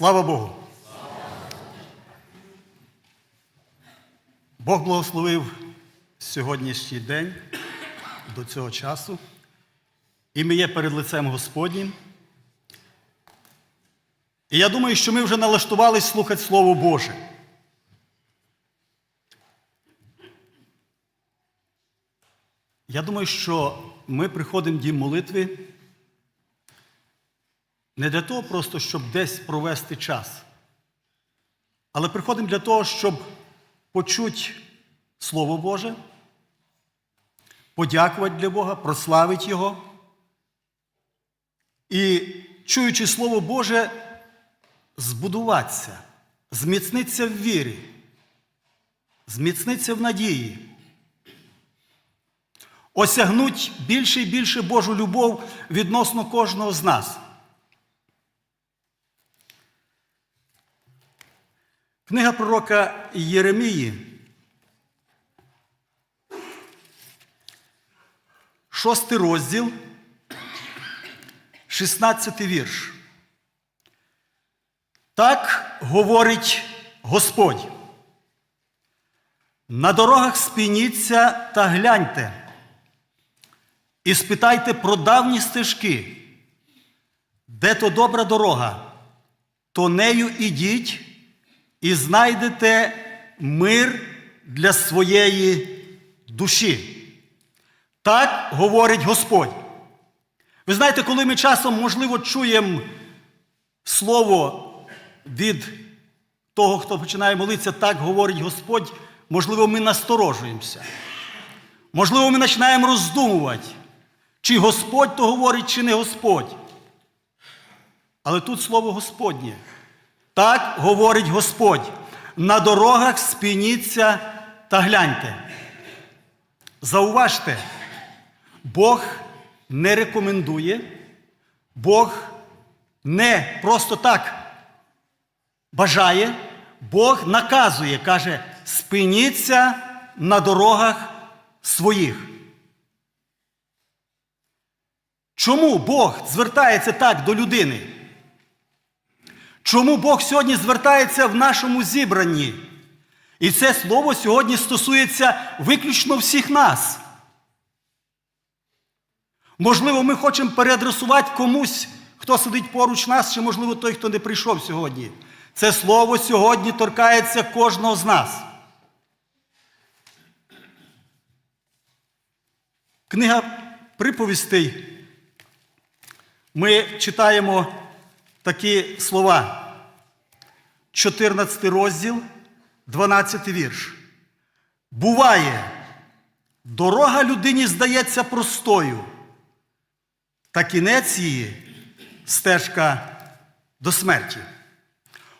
Слава Богу! Бог благословив сьогоднішній день до цього часу. І ми є перед лицем Господнім. І я думаю, що ми вже налаштувались слухати Слово Боже. Я думаю, що ми приходимо в дім молитви не для того просто, щоб десь провести час, але приходимо для того, щоб почути Слово Боже, подякувати для Бога, прославити Його. І, чуючи Слово Боже, збудуватися, зміцнитися в вірі, зміцнитися в надії, осягнуть більше і більше Божу любов відносно кожного з нас. Книга пророка Єремії, шостий розділ, 16 вірш. Так говорить Господь. На дорогах спініться та гляньте, і спитайте про давні стежки, де то добра дорога, то нею ідіть і знайдете мир для своєї душі. Так говорить Господь. Ви знаєте, коли ми часом, можливо, чуємо слово від того, хто починає молитися, так говорить Господь, можливо, ми насторожуємося. Можливо, ми починаємо роздумувати, чи Господь то говорить, чи не Господь. Але тут слово Господнє. Так говорить Господь. На дорогах спініться та гляньте. Зауважте, Бог не рекомендує, Бог не просто так бажає, Бог наказує, каже, спиніться на дорогах своїх. Чому Бог звертається так до людини? Чому Бог сьогодні звертається в нашому зібранні? І це слово сьогодні стосується виключно всіх нас. Можливо, ми хочемо переадресувати комусь, хто сидить поруч нас, чи, можливо, той, хто не прийшов сьогодні. Це слово сьогодні торкається кожного з нас. Книга приповістей. Ми читаємо такі слова. 14 розділ, 12 вірш. Буває, дорога людині здається простою, та кінець її стежка до смерті.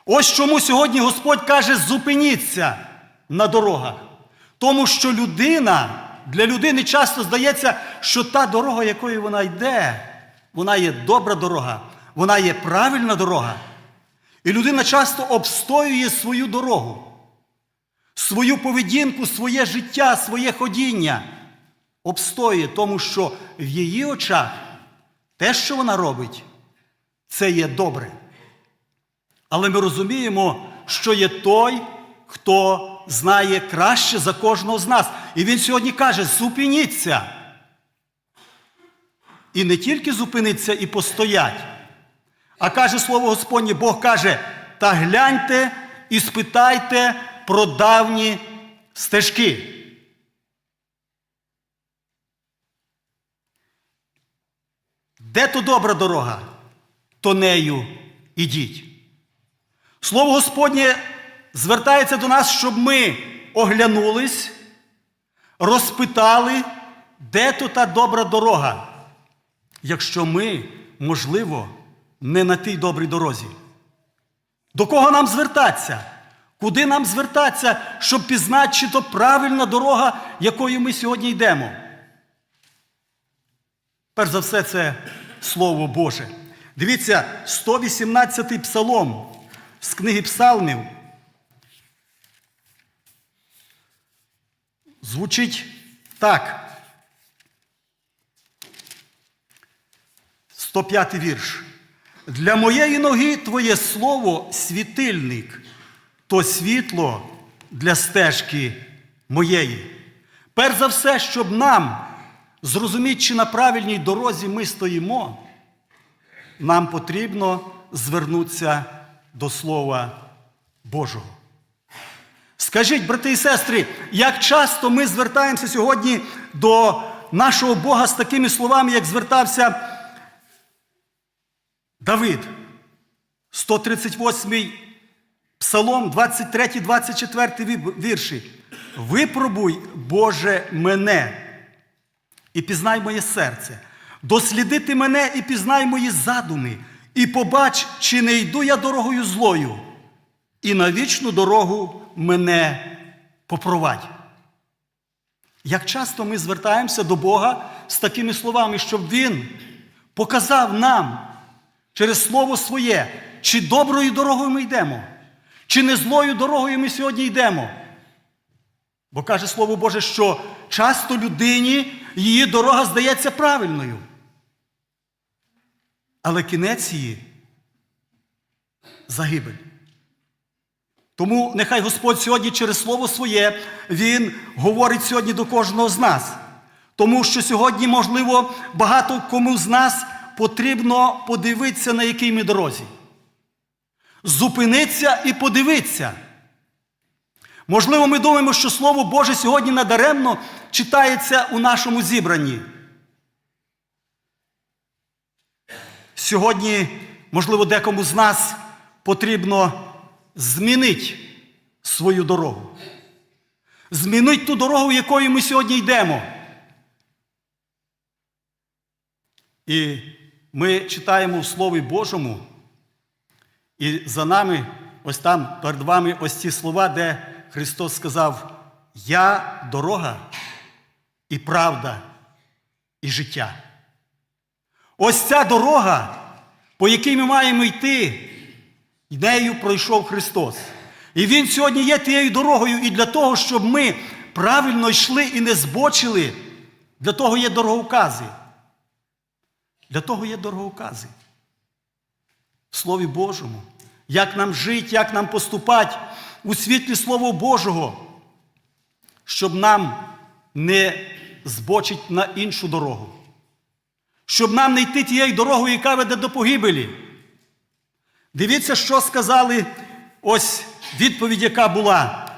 Ось чому сьогодні Господь каже: зупиніться на дорогах. Тому що людина, для людини часто здається, що та дорога, якою вона йде, вона є добра дорога, вона є правильна дорога. І людина часто обстоює свою дорогу, свою поведінку, своє життя, своє ходіння. Обстоює, тому що в її очах те, що вона робить, це є добре. Але ми розуміємо, що є той, хто знає краще за кожного з нас. І він сьогодні каже: зупиніться. І не тільки зупиниться і постоять, а каже слово Господнє, Бог каже: та гляньте і спитайте про давні стежки. Де то добра дорога, то нею ідіть. Слово Господнє звертається до нас, щоб ми оглянулись, розпитали, де то та добра дорога, якщо ми, можливо, не на тій добрій дорозі. До кого нам звертатися? Куди нам звертатися, щоб пізнати, чи то правильна дорога, якою ми сьогодні йдемо? Перш за все, це Слово Боже. Дивіться, 118-й псалом з книги Псалмів. Звучить так. 105 вірш. Для моєї ноги Твоє слово світильник, то світло для стежки моєї. Перш за все, щоб нам зрозуміти, чи на правильній дорозі ми стоїмо, нам потрібно звернутися до Слова Божого. Скажіть, брати і сестри, як часто ми звертаємося сьогодні до нашого Бога з такими словами, як звертався Давид, 138 Псалом, 23, 24 вірші. Випробуй, Боже, мене і пізнай моє серце, дослідити мене і пізнай мої задуми, і побач, чи не йду я дорогою злою, і на вічну дорогу мене попровадь. Як часто ми звертаємося до Бога з такими словами, щоб Він показав нам через Слово Своє, чи доброю дорогою ми йдемо, чи не злою дорогою ми сьогодні йдемо. Бо каже Слово Боже, що часто людині її дорога здається правильною. Але кінець її загибель. Тому нехай Господь сьогодні через Слово Своє Він говорить сьогодні до кожного з нас. Тому що сьогодні, можливо, багато кому з нас потрібно подивитися, на якій ми дорозі. Зупинитися і подивитися. Можливо, ми думаємо, що Слово Боже сьогодні надаремно читається у нашому зібранні. Сьогодні, можливо, декому з нас потрібно змінити свою дорогу. Змінити ту дорогу, якою ми сьогодні йдемо. І ми читаємо в Слові Божому, і за нами, ось там перед вами ось ці слова, де Христос сказав: Я дорога і правда, і життя. Ось ця дорога, по якій ми маємо йти, нею пройшов Христос. І Він сьогодні є тією дорогою, і для того, щоб ми правильно йшли і не збочили, для того є дороговкази. Для того є дороговкази. В Слові Божому. Як нам жити, як нам поступати у світлі Слова Божого, щоб нам не збочити на іншу дорогу. Щоб нам не йти тією дорогою, яка веде до погибелі. Дивіться, що сказали ось відповідь, яка була.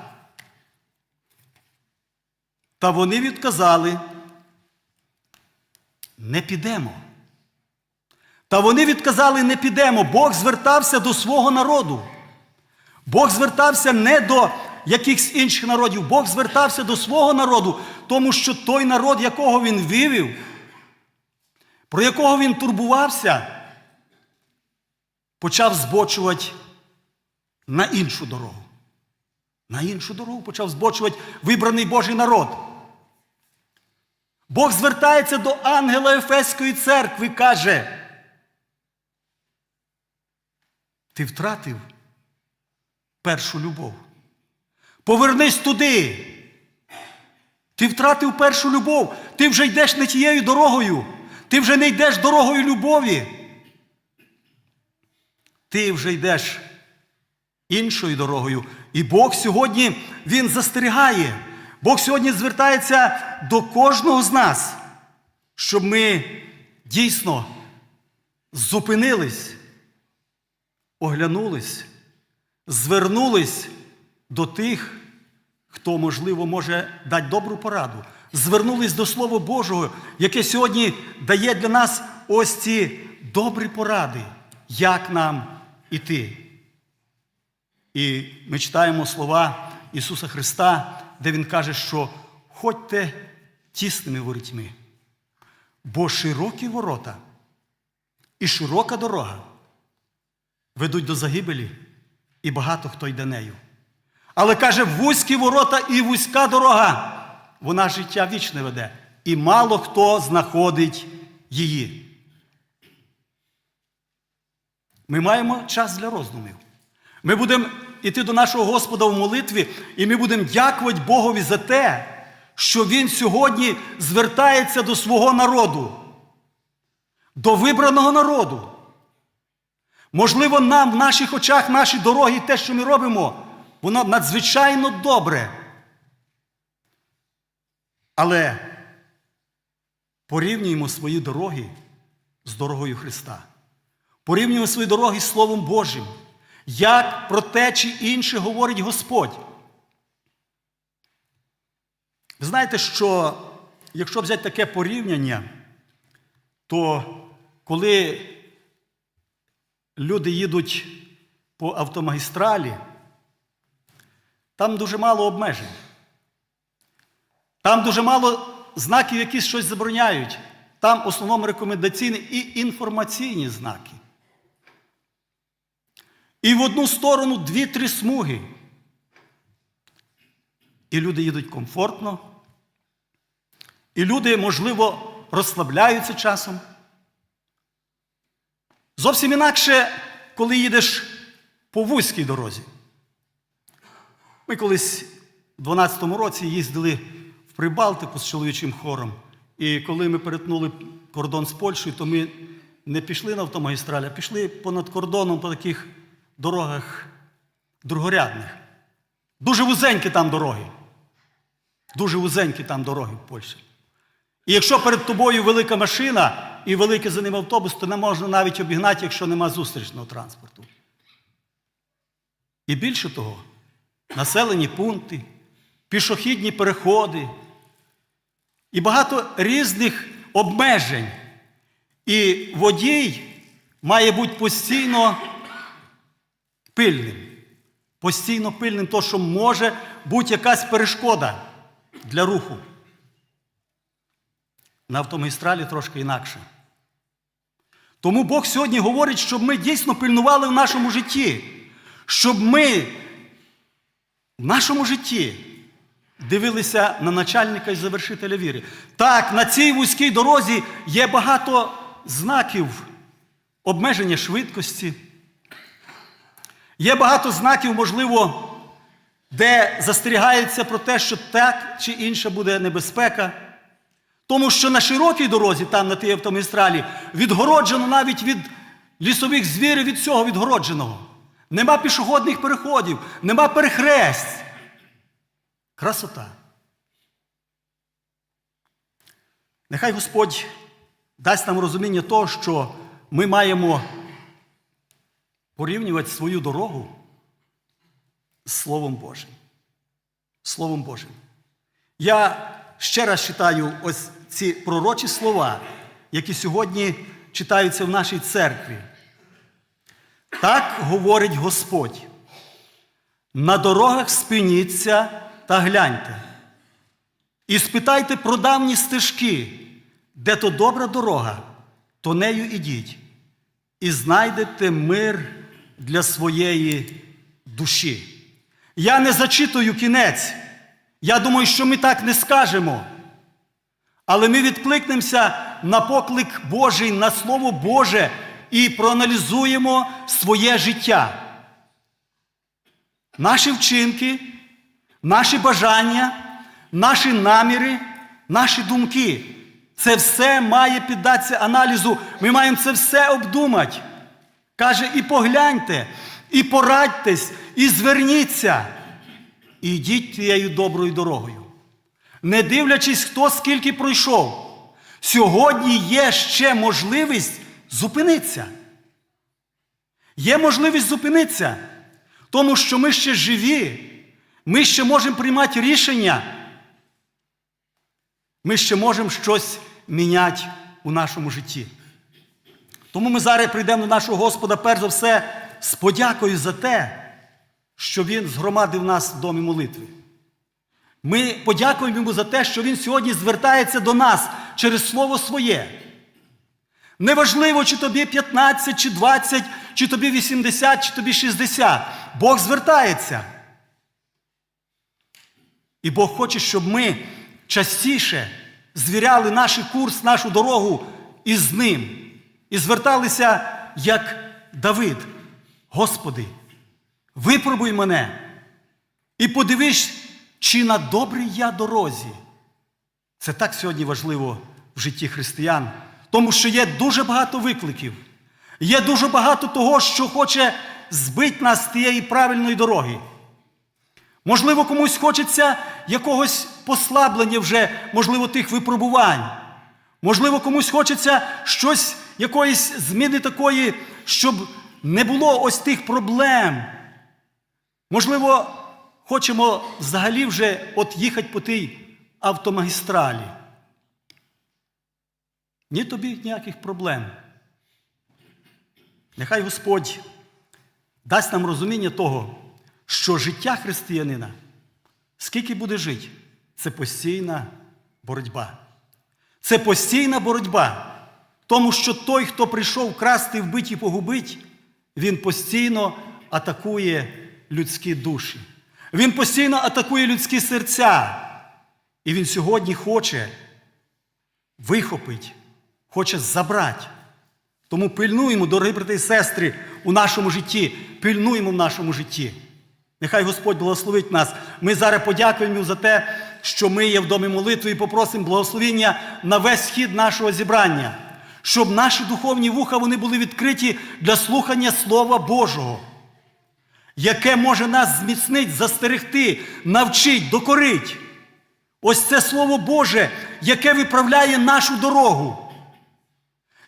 Та вони відказали, не підемо. Та вони відказали, не підемо. Бог звертався до свого народу. Бог звертався не до якихось інших народів, Бог звертався до свого народу, тому що той народ, якого він вивів, про якого він турбувався, почав збочувати на іншу дорогу. На іншу дорогу почав збочувати вибраний Божий народ. Бог звертається до ангела Ефеської церкви каже, ти втратив першу любов. Повернись туди. Ти втратив першу любов. Ти вже йдеш не тією дорогою. Ти вже не йдеш дорогою любові. Ти вже йдеш іншою дорогою. І Бог сьогодні Він застерігає. Бог сьогодні звертається до кожного з нас, щоб ми дійсно зупинились, оглянулись, звернулись до тих, хто, можливо, може дати добру пораду. Звернулись до Слова Божого, яке сьогодні дає для нас ось ці добрі поради, як нам іти. І ми читаємо слова Ісуса Христа, де Він каже, що ходьте тісними ворітьми, бо широкі ворота і широка дорога ведуть до загибелі, і багато хто йде нею. Але каже, вузькі ворота і вузька дорога, вона життя вічне веде, і мало хто знаходить її. Ми маємо час для роздумів. Ми будемо йти до нашого Господа в молитві, і ми будемо дякувати Богові за те, що Він сьогодні звертається до свого народу, до вибраного народу. Можливо, нам в наших очах наші дороги, те, що ми робимо, воно надзвичайно добре. Але порівнюємо свої дороги з дорогою Христа. Порівнюємо свої дороги з Словом Божим. Як про те чи інше говорить Господь. Ви знаєте, що якщо взяти таке порівняння, то коли люди їдуть по автомагістралі, там дуже мало обмежень. Там дуже мало знаків, які щось забороняють. Там в основному рекомендаційні і інформаційні знаки. І в одну сторону дві-три смуги. І люди їдуть комфортно. І люди, можливо, розслабляються часом. Зовсім інакше, коли їдеш по вузькій дорозі. Ми колись в 12-му році їздили в Прибалтику з чоловічим хором. І коли ми перетнули кордон з Польщею, то ми не пішли на автомагістралі, а пішли понад кордоном по таких дорогах другорядних. Дуже вузенькі там дороги. Дуже вузенькі там дороги в Польщі. І якщо перед тобою велика машина і великий за ним автобус, то не можна навіть обігнати, якщо нема зустрічного транспорту. І більше того, населені пункти, пішохідні переходи і багато різних обмежень. І водій має бути постійно пильним. Постійно пильним, то що може бути якась перешкода для руху. На автомагістралі трошки інакше. Тому Бог сьогодні говорить, щоб ми дійсно пильнували в нашому житті, щоб ми в нашому житті дивилися на начальника і завершителя віри. Так, на цій вузькій дорозі є багато знаків обмеження швидкості. Є багато знаків, можливо, де застерігається про те, що так чи інша буде небезпека. Тому що на широкій дорозі, там на тій автомагістралі, відгороджено навіть від лісових звірів, від цього відгородженого. Нема пішохідних переходів, нема перехресть. Красота. Нехай Господь дасть нам розуміння того, що ми маємо порівнювати свою дорогу з Словом Божим. Словом Божим. Я ще раз читаю ось ці пророчі слова, які сьогодні читаються в нашій церкві. Так говорить Господь. На дорогах спиніться та гляньте. І спитайте про давні стежки, де то добра дорога, то нею ідіть, і знайдете мир для своєї душі. Я не зачитую кінець. Я думаю, що ми так не скажемо. Але ми відкликнемося на поклик Божий, на Слово Боже і проаналізуємо своє життя. Наші вчинки, наші бажання, наші наміри, наші думки. Це все має піддатися аналізу. Ми маємо це все обдумати. Каже, і погляньте, і порадьтесь, і зверніться. І йдіть тією доброю дорогою. Не дивлячись, хто скільки пройшов, сьогодні є ще можливість зупинитися. Є можливість зупинитися, тому що ми ще живі, ми ще можемо приймати рішення, ми ще можемо щось міняти у нашому житті. Тому ми зараз прийдемо до нашого Господа, перш за все, з подякою за те, що Він згромадив нас в домі молитви. Ми подякуємо йому за те, що Він сьогодні звертається до нас через Слово Своє. Неважливо, чи тобі 15, чи 20, чи тобі 80, чи тобі 60. Бог звертається. І Бог хоче, щоб ми частіше звіряли наш курс, нашу дорогу із Ним. І зверталися, як Давид. Господи, випробуй мене і подивись, чи на добрій я дорозі. Це так сьогодні важливо в житті християн, тому що є дуже багато викликів. Є дуже багато того, що хоче збити нас з тієї правильної дороги. Можливо, комусь хочеться якогось послаблення вже, можливо, тих випробувань. Можливо, комусь хочеться щось, якоїсь зміни такої, щоб не було ось тих проблем. Можливо, хочемо взагалі вже от їхати по тій автомагістралі. Ні тобі ніяких проблем. Нехай Господь дасть нам розуміння того, що життя християнина, скільки буде жити, це постійна боротьба. Це постійна боротьба. Тому що той, хто прийшов красти, вбити і погубити, він постійно атакує людські душі. Він постійно атакує людські серця. І він сьогодні хоче вихопити, хоче забрати. Тому пильнуємо, дорогі брати і сестри, у нашому житті, пильнуємо в нашому житті. Нехай Господь благословить нас. Ми зараз подякуємо за те, що ми є в домі молитви і попросимо благословення на весь схід нашого зібрання, щоб наші духовні вуха вони були відкриті для слухання Слова Божого, яке може нас зміцнити, застерегти, навчить, докорить. Ось це Слово Боже, яке виправляє нашу дорогу.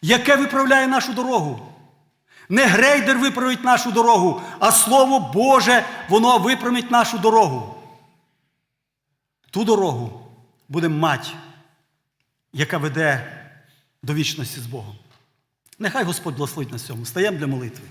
Яке виправляє нашу дорогу. Не грейдер виправить нашу дорогу, а Слово Боже, воно виправить нашу дорогу. Ту дорогу будемо мати, яка веде до вічності з Богом. Нехай Господь благословить на цьому. Стаємо для молитви.